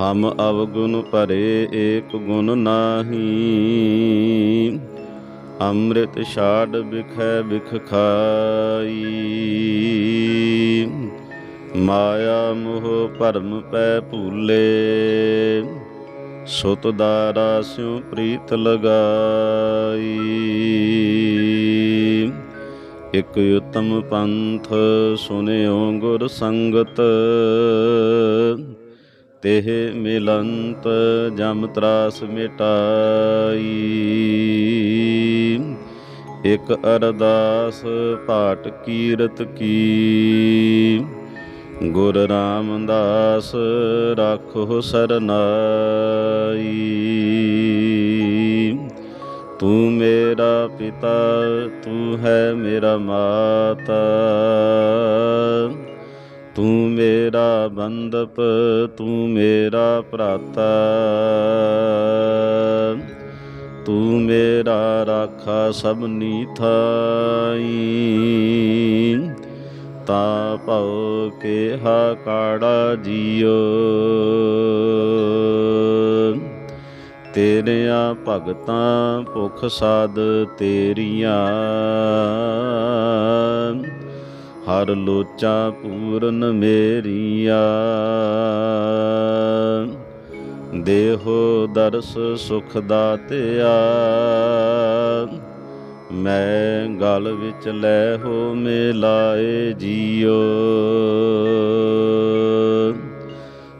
ਹਮ ਅਵਗੁਣ ਭਰੇ ਏਕ ਗੁਣ ਨਾਹੀ। ਅੰਮ੍ਰਿਤ ਛਾੜ ਬਿਖੈ ਬਿਖ ਖਾਈ। ਮਾਇਆ ਮੋਹ ਭਰਮ ਪੈ ਭੂਲੇ। ਸੁਤ ਦਾਰਾ ਸਿਉ ਪ੍ਰੀਤ ਲਗਾਈ। ਇਕ ਉਤਮ ਪੰਥ ਸੁਨਿਓ ਗੁਰ ਸੰਗਤ। ਤੇਹ ਮਿਲੰਤ ਜਮ ਤਰਾਸ ਮਿਟਾਈ। ਇਕ ਅਰਦਾਸ ਪਾਠ ਕੀਰਤ ਕੀ। ਗੁਰ ਰਾਮਦਾਸ ਰਾਖੋ ਸਰਨਾਈ। ਤੂੰ ਮੇਰਾ ਪਿਤਾ, ਤੂੰ ਹੈ ਮੇਰਾ ਮਾਤਾ। ਤੂੰ ਮੇਰਾ ਬੰਦਪ ਤੂੰ ਮੇਰਾ ਭਰਾਤਾ। ਤੂੰ ਮੇਰਾ ਰਾਖਾ ਸਭਨੀ ਥਾਈ। ਤਾ ਭਉ ਕੇ ਹਾ ਕਾੜਾ ਜੀਓ। ਤੇਰਿਆਂ ਭਗਤਾਂ ਭੁਖ ਸਾਧ ਤੇਰੀਆਂ। ਹਰ ਲੋਚਾ ਪੂਰਨ ਮੇਰੀਆ। ਦੇਹੋ ਦਰਸ ਸੁਖ ਦਾਤਿਆ ਮੈਂ ਗਲ ਵਿੱਚ ਲੈ ਹੋ ਮਿਲਾਏ ਜੀਓ।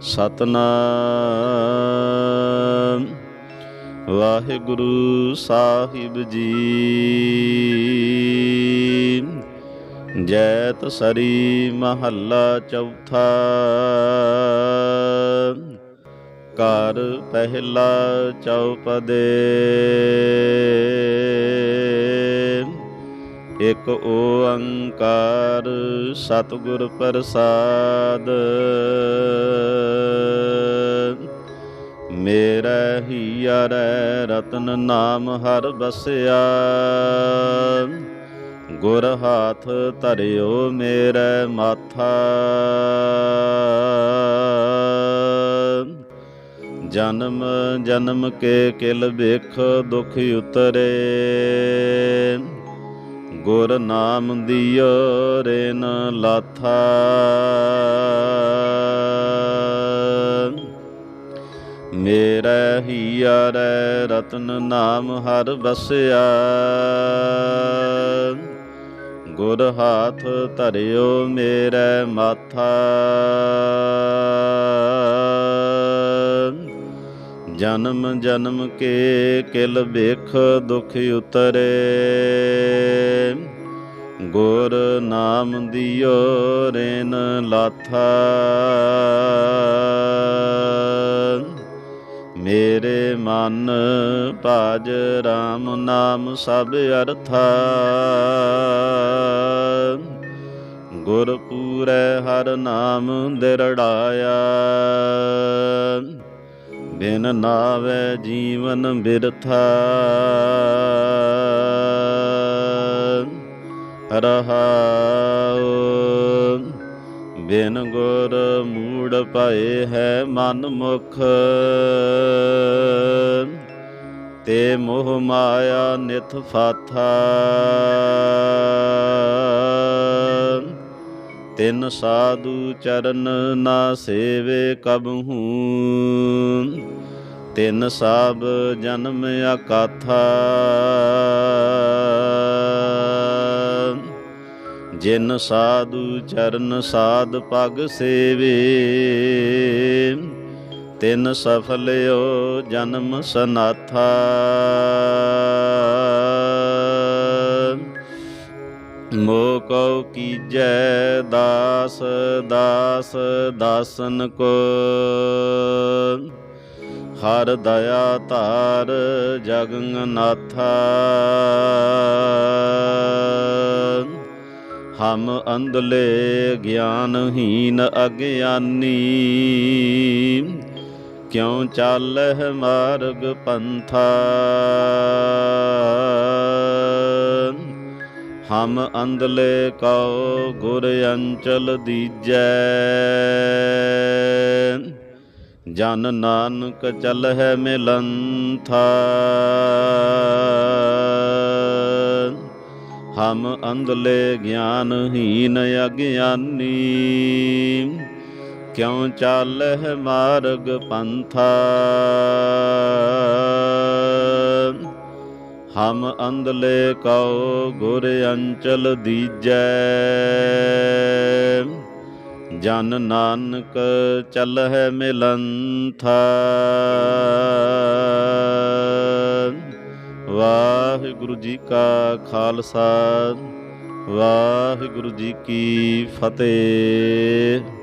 ਸਤਨਾਮ। ਵਾਹਿਗੁਰੂ ਸਾਹਿਬ ਜੀ। ਜੈਤ ਸਰੀ ਮਹੱਲਾ ਚੌਥਾ। ਘਰ ਪਹਿਲਾ ਚੌਪਦੇ। ਇਕ ਓੰਕਾਰ ਸਤਿਗੁਰ ਪ੍ਰਸਾਦ। ਮੇਰਾ ਹੀਰੈ ਰਤਨ ਨਾਮ ਹਰ ਬਸਿਆ। ਗੁਰ ਹਾਥ ਧਰਿਓ ਮੇਰੇ ਮਾਥਾ। ਜਨਮ ਜਨਮ ਕੇ ਕਿਲ ਵੇਖ ਦੁਖ ਉਤਰੇ। ਗੁਰ ਨਾਮ ਦਿਓ ਰੇਨ ਲਾਥਾ। ਮੇਰਾ ਹੀਰੈ ਰਤਨ ਨਾਮ ਹਰ ਬਸਿਆ ਗੁਰ ਹਾਥ ਧਰਿਓ ਮੇਰੇ ਮਾਥਾ। ਜਨਮ ਜਨਮ ਕੇ ਕਿਲ ਵੇਖ ਦੁਖ ਉਤਰੇ। ਗੁਰ ਨਾਮ ਦਿਓ ਰੇਨ ਲਾਥਾ। ਮੇਰੇ ਮਨ ਭਾਜ RAM ਨਾਮ ਸਭ ਅਰਥਾ। ਗੁਰ ਪੂਰੈ ਹਰ ਨਾਮ ਦਿਰੜਾਇਆ। ਬਿਨ ਨਾਵੇ ਜੀਵਨ ਬਿਰਥਾ। ਰਹਾਉ, ਬਿਨ ਗੁਰ ਮੂੜ ਪਏ ਹੈ ਮਨ ਮੁਖ। ਤੇ ਮੋਹ ਮਾਇਆ ਨਿਤ ਫਾਥਾ। ਤਿਨ ਸਾਧੂ ਚਰਨ ਨਾ ਸੇਵੇ ਕਬਹੂ ਤਿਨ ਸਭ ਜਨਮ ਅਕਾਥਾ। ਜਿਨ ਸਾਧੂ ਚਰਨ ਸਾਧ ਪਗ ਸੇਵੇ। ਤਿਨ ਸਫਲਿਓ ਜਨਮ ਸਨਾਥਾ। ਮੋ ਕਉ ਕੀਜੈ ਦਾਸ ਦਾਸ ਦਾਸਨ ਕੋ। ਹਰ ਦਇਆ ਧਾਰ ਜਗਨ ਹਮ ਅੰਧਲੇ ਗਿਆਨਹੀਨ ਅਗਿਆਨੀ। ਕਿਉ ਚਾਲਹਿ ਮਾਰਗ ਪੰਥਾ? ਹਮ ਅੰਦਲੇ ਕਉ ਗੁਰ ਅੰਚਲ ਦੀਜੈ। ਜਨ ਨਾਨਕ ਚਲ ਹੈ ਮਿਲੰਥਾ। ਹਮ ਅੰਧਲੇ ਗਿਆਨਹੀਨ ਅਗਿਆਨੀ। ਕਿਉ ਚਾਲਹਿ ਮਾਰਗ ਪੰਥਾ। ਹਮ ਅੰਧਲੇ ਕਉ ਗੁਰ ਅੰਚਲ ਦੀਜੈ। ਜਨ ਨਾਨਕ ਚੱਲਹਿ ਮਿਲੰਥਾ। ਵਾਹਿਗੁਰੂ ਜੀ ਕਾ ਖਾਲਸਾ। ਵਾਹਿਗੁਰੂ ਜੀ ਕੀ ਫਤਿਹ।